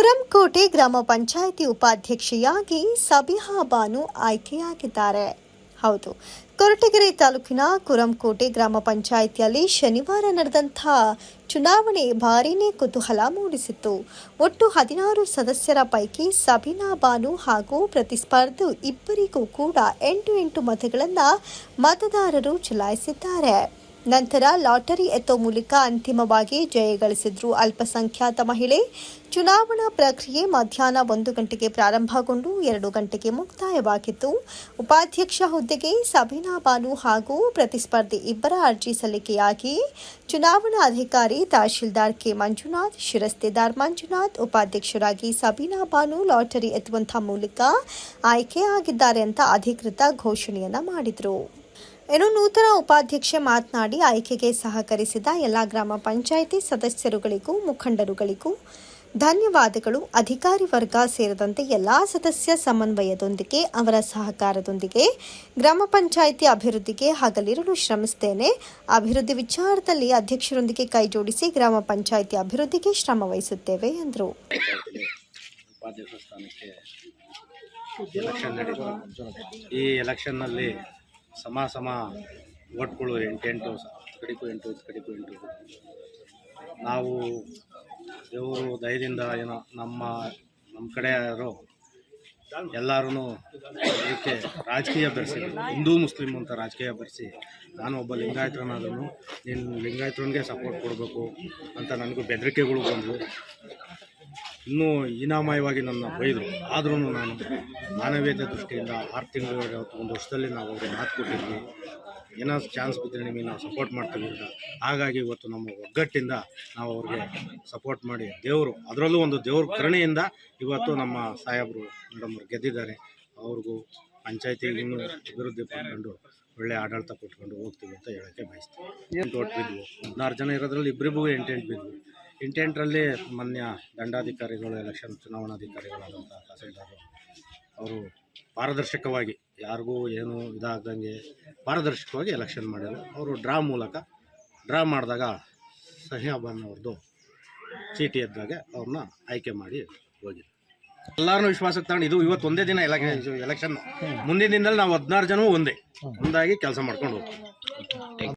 ಕುರಂಕೋಟೆ ಗ್ರಾಮ ಪಂಚಾಯಿತಿ ಉಪಾಧ್ಯಕ್ಷೆಯಾಗಿ ಸಬಿಹಾ ಬಾನು ಆಯ್ಕೆಯಾಗಿದ್ದಾರೆ. ಹೌದು, ಕೊರಟಗೆರೆ ತಾಲೂಕಿನ ಕುರಂಕೋಟೆ ಗ್ರಾಮ ಪಂಚಾಯಿತಿಯಲ್ಲಿ ಶನಿವಾರ ನಡೆದಂಥ ಚುನಾವಣೆ ಭಾರೀನೇ ಕುತೂಹಲ ಮೂಡಿಸಿತ್ತು. ಒಟ್ಟು ಹದಿನಾರು ಸದಸ್ಯರ ಪೈಕಿ ಸಬಿನಾ ಬಾನು ಹಾಗೂ ಪ್ರತಿಸ್ಪರ್ಧಿ ಇಬ್ಬರಿಗೂ ಕೂಡ ಎಂಟು ಎಂಟು ಮತಗಳನ್ನು ಮತದಾರರು ಚಲಾಯಿಸಿದ್ದಾರೆ. ನಂತರ ಲಾಟರಿ ಎತ್ತೋ ಮೂಲಕ ಅಂತಿಮವಾಗಿ ಜಯಗಳಿಸಿದ್ರು ಅಲ್ಪಸಂಖ್ಯಾತ ಮಹಿಳೆ. ಚುನಾವಣಾ ಪ್ರಕ್ರಿಯೆ ಮಧ್ಯಾಹ್ನ ಒಂದು ಗಂಟೆಗೆ ಪ್ರಾರಂಭಗೊಂಡು ಎರಡು ಗಂಟೆಗೆ ಮುಕ್ತಾಯವಾಗಿತ್ತು. ಉಪಾಧ್ಯಕ್ಷ ಹುದ್ದೆಗೆ ಸಬೀನಾ ಬಾನು ಹಾಗೂ ಪ್ರತಿಸ್ಪರ್ಧಿ ಇಬ್ಬರ ಅರ್ಜಿ ಸಲ್ಲಿಕೆಯಾಗಿ ಚುನಾವಣಾ ಅಧಿಕಾರಿ ತಹಶೀಲ್ದಾರ್ ಕೆ ಮಂಜುನಾಥ್ ಶಿರಸ್ತೆದಾರ್ ಮಂಜುನಾಥ್, ಉಪಾಧ್ಯಕ್ಷರಾಗಿ ಸಬೀನಾ ಬಾನು ಲಾಟರಿ ಎತ್ತುವಂತಹ ಮೂಲಕ ಆಯ್ಕೆಯಾಗಿದ್ದಾರೆ ಅಂತ ಅಧಿಕೃತ ಘೋಷಣೆಯನ್ನ ಮಾಡಿದರು. ಇನ್ನು ನೂತನ ಉಪಾಧ್ಯಕ್ಷೆ ಮಾತನಾಡಿ ಆಯ್ಕೆಗೆ ಸಹಕರಿಸಿದ ಎಲ್ಲ ಗ್ರಾಮ ಪಂಚಾಯಿತಿ ಸದಸ್ಯರುಗಳಿಗೂ, ಮುಖಂಡರುಗಳಿಗೂ ಧನ್ಯವಾದಗಳು. ಅಧಿಕಾರಿ ವರ್ಗ ಸೇರಿದಂತೆ ಎಲ್ಲ ಸದಸ್ಯ ಸಮನ್ವಯದೊಂದಿಗೆ, ಅವರ ಸಹಕಾರದೊಂದಿಗೆ, ಗ್ರಾಮ ಪಂಚಾಯಿತಿ ಅಭಿವೃದ್ಧಿಗೆ ಹಗಲಿರಲು ಶ್ರಮಿಸುತ್ತೇನೆ ಅಭಿವೃದ್ಧಿ ವಿಚಾರದಲ್ಲಿ ಅಧ್ಯಕ್ಷರೊಂದಿಗೆ ಕೈಜೋಡಿಸಿ ಗ್ರಾಮ ಪಂಚಾಯಿತಿ ಅಭಿವೃದ್ಧಿಗೆ ಶ್ರಮ ವಹಿಸುತ್ತೇವೆ, ಎಂದರು. ಈ ಎಲೆಕ್ಷನ್ನಲ್ಲಿ ಸಮ ಸಮ ಓಟ್ಗಳು ಎಂಟೆಂಟು ಕಡಿಕು ಎಂಟು ಕಡಿಕು ಎಂಟು. ನಾವು ದೇವರು ದಯದಿಂದ ಏನೋ ನಮ್ಮ ನಮ್ಮ ಕಡೆ ಯಾರೋ ಎಲ್ಲರೂ ಇದಕ್ಕೆ ರಾಜಕೀಯ ಬೆರೆಸಿ, ಹಿಂದೂ ಮುಸ್ಲಿಮ್ ಅಂತ ರಾಜಕೀಯ ಬೆರೆಸಿ, ನಾನು ಒಬ್ಬ ಲಿಂಗಾಯತನಾದನು ನೀನು ಲಿಂಗಾಯತನಿಗೆ ಸಪೋರ್ಟ್ ಕೊಡಬೇಕು ಅಂತ ನನಗೂ ಬೆದರಿಕೆಗಳು ಬಂದವು. ಇನ್ನೂ ಹೀನಾಮಯವಾಗಿ ನನ್ನ ಬೈದರು. ಆದ್ರೂ ನಾನು ಮಾನವೀಯತೆ ದೃಷ್ಟಿಯಿಂದ ಆರು ತಿಂಗಳ ಒಂದು ವರ್ಷದಲ್ಲಿ ನಾವು ಅವ್ರಿಗೆ ಮಾತು ಕೊಟ್ಟಿದ್ವಿ. ಏನಾದ್ರು ಚಾನ್ಸ್ ಬಿದ್ದರೆ ನಿಮಗೆ ನಾವು ಸಪೋರ್ಟ್ ಮಾಡ್ತೀವಿ ಅಂತ. ಹಾಗಾಗಿ ಇವತ್ತು ನಮ್ಮ ಒಗ್ಗಟ್ಟಿಂದ ನಾವು ಅವ್ರಿಗೆ ಸಪೋರ್ಟ್ ಮಾಡಿ ದೇವರು, ಅದರಲ್ಲೂ ಒಂದು ದೇವ್ರ ಕರುಣೆಯಿಂದ ಇವತ್ತು ನಮ್ಮ ಸಾಹೇಬರು, ಮೇಡಮ್ ಅವ್ರು ಗೆದ್ದಿದ್ದಾರೆ. ಅವ್ರಿಗೂ ಪಂಚಾಯತಿ ಇನ್ನೂ ಅಭಿವೃದ್ಧಿ ಪಡ್ಕೊಂಡು ಒಳ್ಳೆ ಆಡಳಿತ ಕೊಟ್ಕೊಂಡು ಹೋಗ್ತೀವಿ ಅಂತ ಹೇಳೋಕ್ಕೆ ಬಯಸ್ತೀವಿ ಎಂಟು ಓಟ್ ಬಿದ್ವು. ಹದಿನಾರು ಜನ ಇರೋದ್ರಲ್ಲಿ ಇಬ್ಬರಿಗೂ ಎಂಟೆಂಟು ಬಿದ್ವು. ಎಂಟೆಂಟರಲ್ಲಿ ಮಾನ್ಯ ದಂಡಾಧಿಕಾರಿಗಳು, ಎಲೆಕ್ಷನ್ ಚುನಾವಣಾಧಿಕಾರಿಗಳಾದಂಥ ತಹಸೀಲ್ದಾರರು ಅವರು ಪಾರದರ್ಶಕವಾಗಿ ಯಾರಿಗೂ ಏನು ಇದಾಗದಂಗೆ ಪಾರದರ್ಶಕವಾಗಿ ಎಲೆಕ್ಷನ್ ಮಾಡಿದರು ಅವರು ಡ್ರಾ ಮೂಲಕ, ಡ್ರಾ ಮಾಡಿದಾಗ ಸಹ್ಯಾಬನ್ ಅವ್ರದ್ದು ಚೀಟಿ ಎದ್ದಾಗೆ ಅವ್ರನ್ನ ಆಯ್ಕೆ ಮಾಡಿ ಹೋಗಿದ್ರು. ಎಲ್ಲರೂ ವಿಶ್ವಾಸಕ್ಕೆ ತಗೊಂಡು ಇದು ಇವತ್ತು ಒಂದೇ ದಿನ ಎಲೆಕ್ಷನ್ ಎಲೆಕ್ಷನ್ ಮುಂದಿನ ದಿನದಲ್ಲಿ ನಾವು ಹದಿನಾರು ಜನವೂ ಒಂದೇ. ಒಂದಾಗಿ ಕೆಲಸ ಮಾಡ್ಕೊಂಡು ಹೋಗ್ತೀವಿ.